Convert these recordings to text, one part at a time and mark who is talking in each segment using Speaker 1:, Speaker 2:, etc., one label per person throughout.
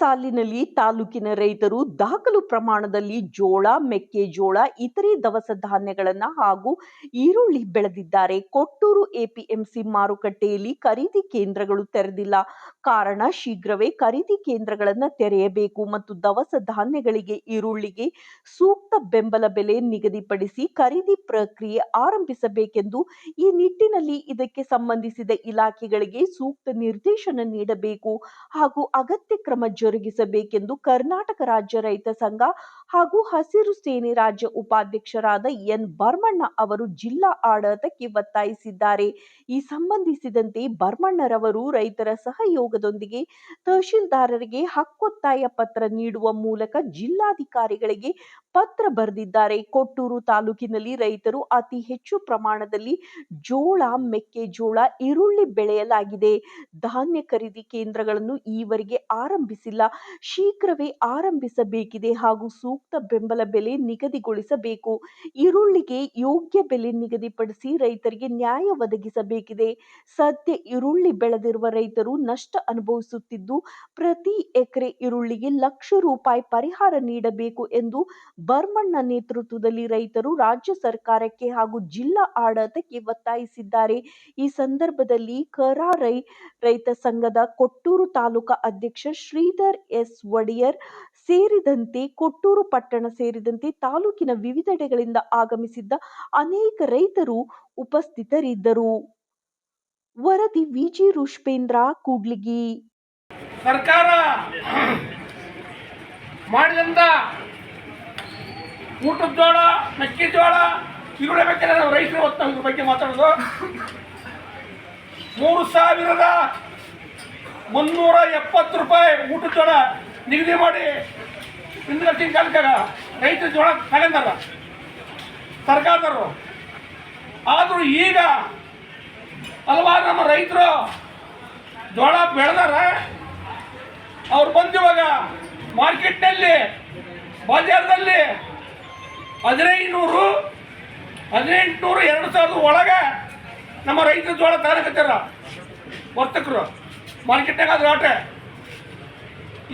Speaker 1: ಸಾಲಿನಲ್ಲಿ ತಾಲೂಕಿನ ರೈತರು ದಾಖಲು ಪ್ರಮಾಣದಲ್ಲಿ ಜೋಳ ಮೆಕ್ಕೆಜೋಳ ಇತರೆ ದವಸ ಧಾನ್ಯಗಳನ್ನು ಹಾಗೂ ಈರುಳ್ಳಿ ಬೆಳೆದಿದ್ದಾರೆ. ಕೊಟ್ಟೂರು ಎಪಿಎಂಸಿ ಮಾರುಕಟ್ಟೆಯಲ್ಲಿ ಖರೀದಿ ಕೇಂದ್ರಗಳು ತೆರೆದಿಲ್ಲ. ಕಾರಣ ಶೀಘ್ರವೇ ಖರೀದಿ ಕೇಂದ್ರಗಳನ್ನ ತೆರೆಯಬೇಕು ಮತ್ತು ದವಸ ಧಾನ್ಯಗಳಿಗೆ ಈರುಳ್ಳಿಗೆ ಸೂಕ್ತ ಬೆಂಬಲ ಬೆಲೆ ನಿಗದಿಪಡಿಸಿ ಖರೀದಿ ಪ್ರಕ್ರಿಯೆ ಆರಂಭಿಸಬೇಕೆಂದು ಈ ನಿಟ್ಟಿನಲ್ಲಿ ಇದಕ್ಕೆ ಸಂಬಂಧಿಸಿದ ಇಲಾಖೆಗಳಿಗೆ ಸೂಕ್ತ ನಿರ್ದೇಶನ ನೀಡಬೇಕು ಹಾಗೂ ಅಗತ್ಯ ಕ್ರಮ ಜರುಗಿಸಬೇಕೆಂದು ಕರ್ನಾಟಕ ರಾಜ್ಯ ರೈತ ಸಂಘ ಹಾಗೂ ಹಸಿರು ಸೇನೆ ರಾಜ್ಯ ಉಪಾಧ್ಯಕ್ಷರಾದ ಎನ್ ಬರ್ಮಣ್ಣ ಅವರು ಜಿಲ್ಲಾ ಆಡಳಿತಕ್ಕೆ ಒತ್ತಾಯಿಸಿದ್ದಾರೆ. ಈ ಸಂಬಂಧಿಸಿದಂತೆ ಬರ್ಮಣ್ಣರವರು ರೈತರ ಸಹಯೋಗದೊಂದಿಗೆ ತಹಶೀಲ್ದಾರರಿಗೆ ಹಕ್ಕೊತ್ತಾಯ ಪತ್ರ ನೀಡುವ ಮೂಲಕ ಜಿಲ್ಲಾಧಿಕಾರಿಗಳಿಗೆ ಪತ್ರ ಬರೆದಿದ್ದಾರೆ. ಕೊಟ್ಟೂರು ತಾಲೂಕಿನಲ್ಲಿ ರೈತರು ಅತಿ ಹೆಚ್ಚು ಪ್ರಮಾಣದಲ್ಲಿ ಜೋಳ, ಮೆಕ್ಕೆಜೋಳ, ಈರುಳ್ಳಿ ಬೆಳೆಯಲಾಗಿದೆ. ಧಾನ್ಯ ಖರೀದಿ ಕೇಂದ್ರಗಳನ್ನು ಈವರೆಗೆ ಆರಂಭಿಸಿಲ್ಲ. ಶೀಘ್ರವೇ ಆರಂಭಿಸಬೇಕಿದೆ ಹಾಗೂ ಸೂಕ್ತ ಬೆಂಬಲ ಬೆಲೆ ನಿಗದಿಗೊಳಿಸಬೇಕು. ಈರುಳ್ಳಿಗೆ ಯೋಗ್ಯ ಬೆಲೆ ನಿಗದಿಪಡಿಸಿ ರೈತರಿಗೆ ನ್ಯಾಯ ಒದಗಿಸಬೇಕಿದೆ. ಸದ್ಯ ಈರುಳ್ಳಿ ಬೆಳೆದಿರುವ ರೈತರು ನಷ್ಟ ಅನುಭವಿಸುತ್ತಿದ್ದು, ಪ್ರತಿ ಎಕರೆ ಈರುಳ್ಳಿಗೆ ಲಕ್ಷ ರೂಪಾಯಿ ಪರಿಹಾರ ನೀಡಬೇಕು ಎಂದು ಬರ್ಮಣ್ಣ ನೇತೃತ್ವದಲ್ಲಿ ರೈತರು ರಾಜ್ಯ ಸರ್ಕಾರಕ್ಕೆ ಹಾಗೂ ಜಿಲ್ಲಾ ಆಡಳಿತಕ್ಕೆ ಒತ್ತಾಯಿಸಿದ್ದಾರೆ. ಈ ಸಂದರ್ಭದಲ್ಲಿ ಕರಾರೈ ರೈತ ಸಂಘದ ಕೊಟ್ಟೂರು ತಾಲೂಕಾ ಅಧ್ಯಕ್ಷ ಶ್ರೀಧರ್ ಎಸ್ ಒಡೆಯರ್ ಸೇರಿದಂತೆ ಕೊಟ್ಟೂರು ಪಟ್ಟಣ ಸೇರಿದಂತೆ ತಾಲೂಕಿನ ವಿವಿಧೆಡೆಗಳಿಂದ ಆಗಮಿಸಿದ್ದ ಅನೇಕ ರೈತರು ಉಪಸ್ಥಿತರಿದ್ದರು. ವರದಿ ವಿಜಿ ರುಷ್ಪೇಂದ್ರ, ಕೂಡ್ಲಿಗಿ.
Speaker 2: ಸರ್ಕಾರ ಮಾಡಿದಂತ ಊಟದ ಜೋಳ, ಮೆಕ್ಕೆಜೋಳ ಈರುಳ್ಳಿ ಬೇಕಾದ್ರೆ ರೈತರು ಬಗ್ಗೆ ಮಾತಾಡೋದು. ಮೂರು ಸಾವಿರದ ಮುನ್ನೂರ ಎಪ್ಪತ್ತು ರೂಪಾಯಿ ಊಟದ ಜೋಳ ನಿಗದಿ ಮಾಡಿ ಹಿಂದಿನ ಕಾಲಕ್ಕಾಗ ರೈತರ ಜೋಳ ತಗೊಂಡಾರ ಸರ್ಕಾರದವರು. ಆದರೂ ಈಗ ಹಲವಾರು ನಮ್ಮ ರೈತರು ಜೋಳ ಬೆಳೆದಾರ ಅವ್ರು ಬಂದು ಇವಾಗ ಮಾರ್ಕೆಟ್ನಲ್ಲಿ, ಬಜಾರ್ದಲ್ಲಿ ಹದಿನೈದುನೂರು, ಹದಿನೆಂಟುನೂರು, ಎರಡು ಸಾವಿರದ ಒಳಗೆ ನಮ್ಮ ರೈತರ ಜೋಳ ತಗೊಳಕತ್ತಾರ ವರ್ತಕರು. ಮಾರ್ಕೆಟ್ನಾಗ ಅದು ರೇಟ್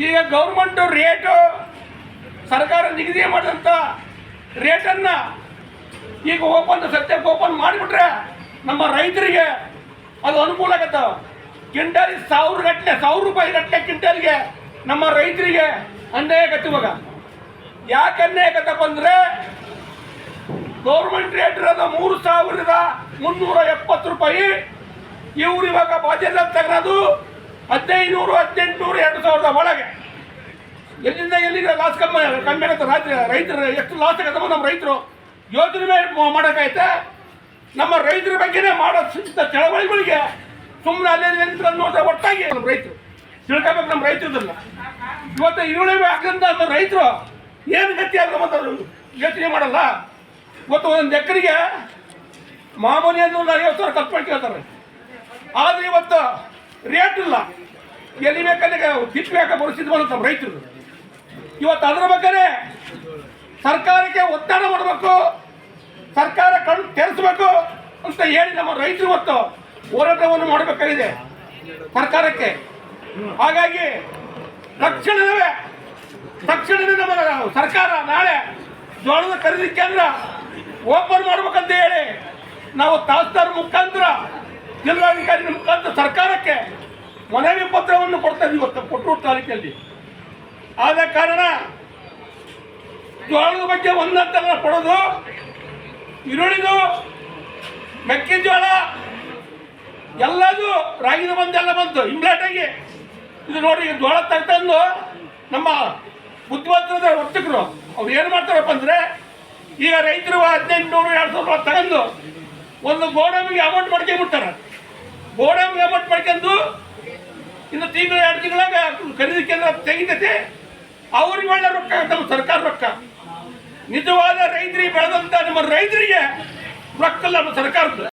Speaker 2: ಈಗ ಗೌರ್ಮೆಂಟು ರೇಟು ಸರ್ಕಾರ ನಿಗದಿ ಮಾಡಿದಂಥ ರೇಟನ್ನು ಈಗ ಓಪನ್ ಸದ್ಯಕ್ಕೆ ಓಪನ್ ಮಾಡಿಬಿಟ್ರೆ ನಮ್ಮ ರೈತರಿಗೆ ಅದು ಅನುಕೂಲ ಆಗತ್ತೆ. ಕ್ವಿಂಟಲ್ಗೆ ಸಾವಿರ ಗಟ್ಟಲೆ ಸಾವಿರ ರೂಪಾಯಿ ಗಟ್ಟಲೆ ಕ್ವಿಂಟಲ್ಗೆ ನಮ್ಮ ರೈತರಿಗೆ ಅನ್ಯಾಯ ಆಗತ್ತೆ ಇವಾಗ. ಯಾಕೆ ಅನ್ಯಾಯ ಅಂದರೆ ಗೌರ್ಮೆಂಟ್ ರೇಟ್ ಇರೋದು ಮೂರು ಸಾವಿರದ ಮುನ್ನೂರ ಎಪ್ಪತ್ತು ರೂಪಾಯಿ. ಇವ್ರು ಇವಾಗ ಬಾಜೆಲ್ಲ ತಗೊಳೋದು ಹದಿನೈದುನೂರು, ಹದಿನೆಂಟುನೂರು, ಎರಡು ಸಾವಿರದ ಒಳಗೆ. ಎಲ್ಲಿಂದ ಎಲ್ಲಿಗೆ ಲಾಸ್ ಕಮ್ಮಿ ಕಮ್ಮಿ ಆಗುತ್ತೆ ರಾತ್ರಿ ರೈತರು ಎಷ್ಟು ಲಾಸ್ ಆಗತ್ತಪ್ಪ ನಮ್ಮ ರೈತರು ಯೋಜನೆ ಮೇಲೆ ಮಾಡೋಕ್ಕಾಯ್ತಾ? ನಮ್ಮ ರೈತರ ಬಗ್ಗೆನೇ ಮಾಡೋ ಸಿದ್ಧ ಚಳವಳಿಗಳಿಗೆ ಸುಮ್ಮನೆ ಅಲ್ಲೇ ನೋಡಿದ್ರೆ ಒಟ್ಟಾಗಿ ನಮ್ಮ ರೈತರು. ತಿಳ್ಕೊಬೇಕು ನಮ್ಮ ರೈತರದಲ್ಲ ಇವತ್ತು ಈರುಳ್ಳಿ ಹಾಕಂತ ನಮ್ಮ ರೈತರು ಏನು ಗತಿ ಅವ್ರು ಯೋಚನೆ ಮಾಡಲ್ಲ. ಇವತ್ತು ಒಂದೊಂದು ಎಕರೆಗೆ ಮಾಮೂಲಿ ಅಂದ್ರೆ ಒಂದು ಐವತ್ತು ಸಾವಿರ ಕಲ್ಪನೆ ಕೇಳ್ತಾರೆ. ಆದರೆ ಇವತ್ತು ರೇಟ್ ಇಲ್ಲ. ಎಲ್ಲಿ ಬೇಕಾದ್ರೆ ತಿಪ್ಪಿ ಬೇಕಾ ಬಂದ ನಮ್ಮ ರೈತರು. ಇವತ್ತು ಅದರ ಬಗ್ಗೆ ಸರ್ಕಾರಕ್ಕೆ ಒತ್ತಡ ಮಾಡಬೇಕು, ಸರ್ಕಾರ ಕಣ್ಣು ತೆರೆಸಬೇಕು ಅಂತ ಹೇಳಿ ನಮ್ಮ ರೈತರು ಇವತ್ತು ಹೋರಾಟವನ್ನು ಮಾಡಬೇಕಾಗಿದೆ ಸರ್ಕಾರಕ್ಕೆ. ಹಾಗಾಗಿ ತಕ್ಷಣವೇ ತಕ್ಷಣವೇ ನಮ್ಮ ಸರ್ಕಾರ ನಾಳೆ ಜೋಳದ ಖರೀದಿ ಕೇಂದ್ರ ಓಪನ್ ಮಾಡ್ಬೇಕಂತ ಹೇಳಿ ನಾವು ತಹಸೀಲ್ದಾರ್ ಮುಖಾಂತರ ಜಿಲ್ಲಾಧಿಕಾರಿ ಮುಖಾಂತರ ಸರ್ಕಾರಕ್ಕೆ ಮನವಿ ಪತ್ರವನ್ನು ಕೊಡ್ತಾ ಇದ್ದೀವಿ ಇವತ್ತು ಕೊಟ್ಟೂರು ತಾಲೂಕಲ್ಲಿ. ಆದ ಕಾರಣ ಜೋಳದ ಬಗ್ಗೆ ಒಂದಂತ ಕೊಡೋದು, ಈರುಳ್ಳಿದು, ಮೆಕ್ಕೆಜೋಳ, ಎಲ್ಲದು ರಾಗಿನ ಬಂದು ಎಲ್ಲ ಬಂತು ಇಂಬ್ಲಾಟಾಗಿ ಇದು ನೋಡಿ ಜೋಳ ತಗೊಂಡು ನಮ್ಮ ಬುದ್ಧಿವಂತರದ ವರ್ತಕರು ಅವ್ರು ಏನು ಮಾಡ್ತಾರಪ್ಪ ಅಂದರೆ, ಈಗ ರೈತರು ಹದಿನೆಂಟುನೂರು ಎರಡು ಸಾವಿರ ರೂಪಾಯಿ ತಗೊಂಡು ಒಂದು ಗೋಡಂಬಿಗೆ ಅಮೌಂಟ್ ಮಾಡ್ಕೊಂಡ್ಬಿಡ್ತಾರೆ. ಗೋಡಂಬಿಗೆ ಅಮೌಂಟ್ ಮಾಡ್ಕೊಂಡು ಇನ್ನು ತಿಂಗಳು ಎರಡು ತಿಂಗಳಾಗ ಖರೀದಿ ಕೇಂದ್ರ ತೆಗಿತೈತೆ. ಅವ್ರಿಗೆ ಒಳ್ಳೆ ರೊಕ್ಕ, ನಮ್ಮ ಸರ್ಕಾರ ರೊಕ್ಕ. ನಿಜವಾದ ರೈತರಿಗೆ ಬೆಳೆದಂತ ನಮ್ಮ ರೈತರಿಗೆ ರೊಕ್ಕ ನಮ್ಮ ಸರ್ಕಾರದ್ದು.